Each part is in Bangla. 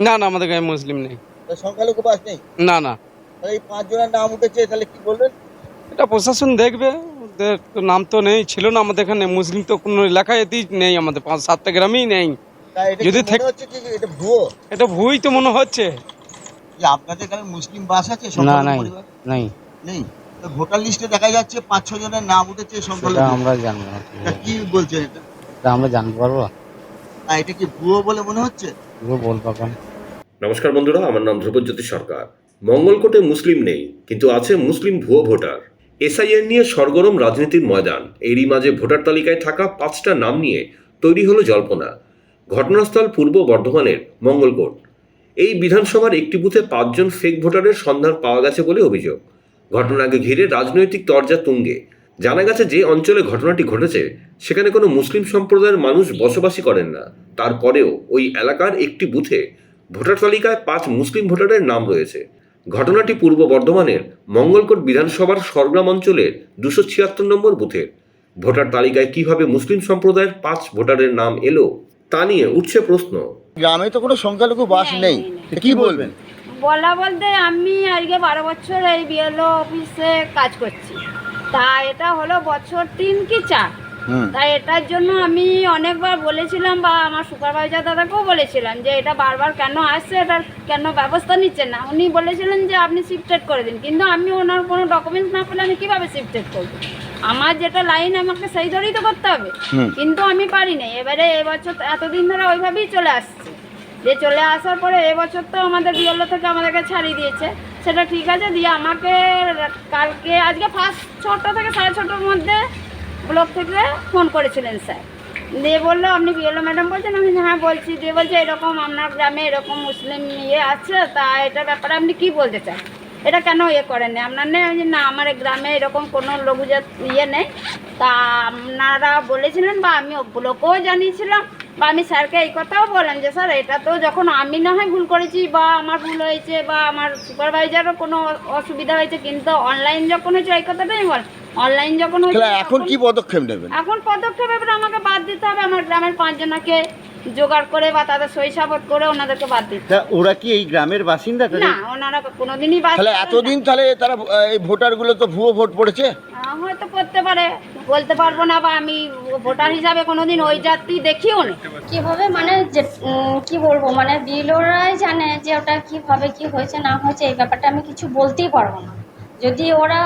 না না আমাদের গায়ে মুসলিম নেই। সংখ্যালঘু বাস নেই? না না। এই পাঁচ জনের নাম উঠেছে তাহলে কি বলবেন? এটা প্রশাসন দেখবে ওদের তো নাম তো নেই ছিল না আমাদের এখানে মুসলিম তো কোনো এলাকায় এতেই নেই আমাদের পাঁচ সাতটা গ্রামেই নেই। যদি এটা ভুয়ো? ভুই তো মনে হচ্ছে। আপনাদের এখানে মুসলিম বাস আছে না নাই নাই। নেই? ভোটার লিস্টে দেখা যাচ্ছে পাঁচ ছ জনের নাম উঠেছে সংখ্যালঘু আমরা জানব না। কি বলছেন এটা? তা আমরা জানতে পারব। এটা কি ভুয়ো বলে মনে হচ্ছে? পুরো বলব নমস্কার বন্ধুরা, আমার নাম ধ্রুবজ্যোতি সরকার। মঙ্গলকোটে মুসলিম নেই, কিন্তু আছে মুসলিম ভুয়ো ভোটার। এসআইএন নিয়ে সরগরম রাজনীতির ময়দান। এরই মাঝে ভোটার তালিকায় থাকা পাঁচটা নাম নিয়ে তৈরি হলো জল্পনা। ঘটনাস্থল পূর্ব বর্ধমানের মঙ্গলকোট। এই বিধানসভার একটি বুথে পাঁচজন ফেক ভোটারের সন্ধান পাওয়া গেছে বলে অভিযোগ। ঘটনাকে ঘিরে রাজনৈতিক তরজা তুঙ্গে। জানা গেছে যে অঞ্চলে ঘটনাটি ঘটেছে, সেখানে কোনো মুসলিম সম্প্রদায়ের মানুষ বসবাসই করেন না। তারপরেও ওই এলাকার একটি বুথে ভোটার তালিকায় পাঁচ মুসলিম ভোটারের নাম রয়েছে। ঘটনাটি পূর্ব বর্ধমানের মঙ্গলকোট বিধানসভার সরগ্রাম অঞ্চলের দুশো ছিয়াত্তর নম্বর বুথের ভোটার তালিকায় কীভাবে মুসলিম সম্প্রদায়ের পাঁচ ভোটারের নাম এলো তা নিয়ে উঠছে প্রশ্ন। গ্রামে তো কোনো সংখ্যালঘু বাস নেই, নেই। তা কি বলবেন? বলা বলতে আমি আজকে বারো বছর এই বিএলও অফিসে কাজ করছি। তা এটা হলো বছর তিন কি চার। তাই এটার জন্য আমি অনেকবার বলেছিলাম বা আমার সুপারভাইজার দাদাকেও বলেছিলাম যে এটা বারবার কেন আসছে এটার কেন ব্যবস্থা নিচ্ছেন না। উনি বলেছিলেন যে আপনি শিফটেড করে দিন। কিন্তু আমি ওনার কোনো ডকুমেন্টস না পেলে আমি কীভাবে শিফটেড করব? আমার যেটা লাইন আমাকে সেই ধরেই তো করতে হবে। কিন্তু আমি পারি না এবারে এবছর এতদিন ধরে ওইভাবেই চলে আসছে। যে চলে আসার পরে এবছর তো আমাদের বিএলও থেকে আমাদেরকে ছাড়িয়ে দিয়েছে। সেটা ঠিক আছে দিয়ে আমাকে কালকে আজকে ফার্স্ট ছটা থেকে সাড়ে ছটার মধ্যে ব্লক থেকে ফোন করেছিলেন স্যার। দিয়ে বলল, আপনি বিএলও ম্যাডাম? বলছেন, আমি হ্যাঁ বলছি। দিয়ে বলছে, এরকম আপনার গ্রামে এরকম মুসলিম ইয়ে আছে, তা এটা ব্যাপারে আপনি কি বলতে চান? এটা কেন ইয়ে করেন আপনার নেই? না আমার গ্রামে এরকম কোনো লঘুজাত ইয়ে নেই। তা আপনারা বলেছিলেন বা আমি ব্লকেও জানিয়েছিলাম। বা আমি স্যারকে এই কথাও বললাম যে স্যার এটা তো যখন আমি না হয় ভুল করেছি বা আমার ভুল হয়েছে বা আমার সুপারভাইজারও কোনো অসুবিধা হয়েছে কিন্তু অনলাইন যখন হয়েছে এই কথাটাই বল অনলাইন যখন হয়েছে এখন কি পদক্ষেপ নেবেন? এখন পদক্ষেপ এবার আমাকে বাদ দিতে হবে। আমার গ্রামের পাঁচজনকে জোগাড় করে বা তাদের সই সাবত করে ওনাদেরকে বাদ দিতে তা ওরা কি এই গ্রামের বাসিন্দা না ওনারা কোনোদিনই বাদ তাহলে এতদিন তাহলে তারা এই ভোটারগুলো তো ভুয়ো ভোট পড়েছে? হয়তো করতে পারে। বলতে পারব না বা আমি ভোটার হিসাবে কোনোদিন ওই জাতি দেখিও নি। কীভাবে মানে যে কি বলব মানে বিএলওরাই জানে যে ওটা কীভাবে কি হয়েছে না হয়েছে এই ব্যাপারটা আমি কিছু বলতেই পারব না। যদি ওরা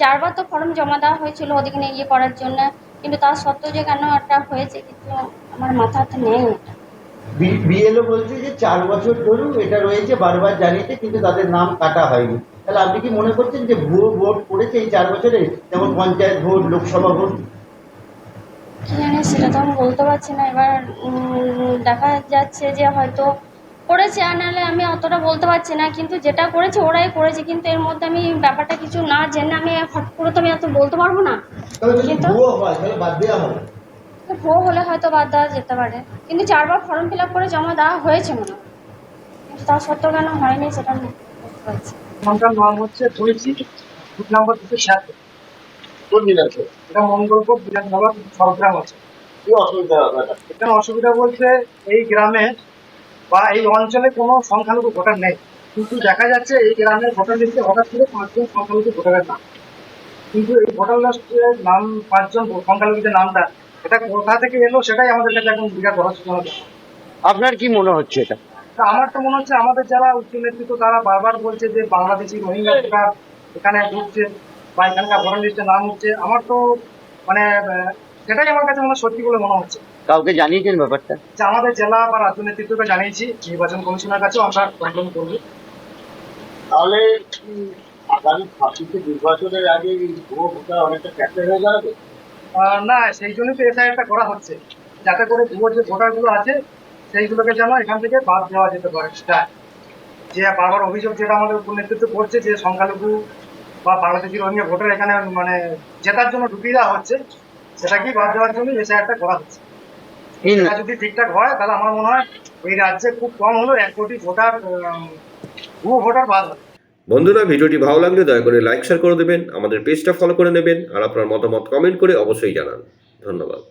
চারবার তো ফর্ম জমা দেওয়া হয়েছিল ওদিকে নিয়ে ইয়ে করার জন্য কিন্তু তার সত্ত্বেও যে কেন একটা হয়েছে কিন্তু আমার মাথাতে নেই এটা বিএলও বলছে যে চার বছর ধরুন এটা রয়েছে বারবার জানিয়েছে কিন্তু তাদের নাম কাটা হয়নি। তাহলে আপনি কি মনে করছেন যে ভুয়ো ভোট পড়েছে এই চার বছরে যেমন পঞ্চায়েত ভোট লোকসভা ভোট? কি জানি সেটা তো আমি বলতে পারছি না। এবার দেখা যাচ্ছে যে হয়তো করেছে আর নাহলে আমি অতটা বলতে পারছি না। কিন্তু যেটা করেছে ওরাই করেছে। কিন্তু এর মধ্যে আমি ব্যাপারটা কিছু না জেনে আমি হট করে তো আমি এত বলতে পারব না। কিন্তু- ভুয়ো হয় হলে হয়তো বাদ দেওয়া যেতে পারে। কিন্তু চারবার ফর্ম ফিল আপ করে জমা দেওয়া হয়েছে মনে হয়। কিন্তু তা সত্ত্বেও কেন হয়নি সেটা আমি বলতে পারছি নাম হচ্ছে তুলসী বুথ নাম্বার দুশো ছিয়াত্তর এটা মঙ্গলপুর বিধানসভা সরগ্রাম আছে। কি অসুবিধা হবে এখানে অসুবিধা বলতে এই গ্রামে বা এই অঞ্চলে কোনো সংখ্যালঘু ভোটার নেই। কিন্তু দেখা যাচ্ছে এই গ্রামের ভোটার লিস্টে হঠাৎ করে পাঁচজন সংখ্যালঘু ভোটারের নাম কিন্তু এই ভোটার লিস্টের নাম পাঁচজন সংখ্যালঘুদের নামটা এটা কোথা থেকে এলো সেটাই আমাদের কাছে এখন বিরাট রহস্যজনক। আপনার কি মনে হচ্ছে এটা? তা আমার তো মনে হচ্ছে আমাদের যারা উচ্চ নেতৃত্ব তারা বারবার বলছে যে বাংলাদেশি রোহিঙ্গা এখানে ঢুকছে বা এখানকার ভোটার লিস্টে নাম হচ্ছে আমার তো মানে সেটাই আমার কাছে মনে সত্যি বলে মনে হচ্ছে। কাউকে জানিয়েছেন ব্যাপারটা? যে আমাদের জেলা বা রাজ্য নেতৃত্বকে জানিয়েছি নির্বাচন কমিশনের কাছেও আমরা কমপ্লেন করব। তাহলে আগামী ছাব্বিশে নির্বাচনের আগে ভুয়ো ভোটার অনেকটা ক্যাপ্টেন হয়ে যাবে? না সেই জন্যই তো এসআইআরটা করা হচ্ছে। যাতে করে ভুয়ো যে ভোটারগুলো আছে সেইগুলোকে যেন এখান থেকে বাদ দেওয়া যেতে পারে। যায় যে বারবার অভিযোগ যেটা আমাদের উপর নেতৃত্ব করছে যে সংখ্যালঘু বা বাংলাদেশি রোহিঙ্গা ভোটার এখানে মানে জেতার জন্য ঢুকিয়ে দেওয়া হচ্ছে সেটাকেই বাদ দেওয়ার জন্য এসআইআরটা করা হচ্ছে। এটা যদি ঠিকঠাক হয় তাহলে আমার মনে হয় ওই রাজ্যে খুব কম হলো এক কোটি ভোটার ভূ ভুয়ো ভোটার বাদ হবে। বন্ধুরা ভিডিওটি ভালো লাগলে দয়া করে লাইক শেয়ার করে দেবেন আমাদের পেজটা ফলো করে নেবেন আর আপনার মতামত কমেন্ট করে অবশ্যই জানান। ধন্যবাদ।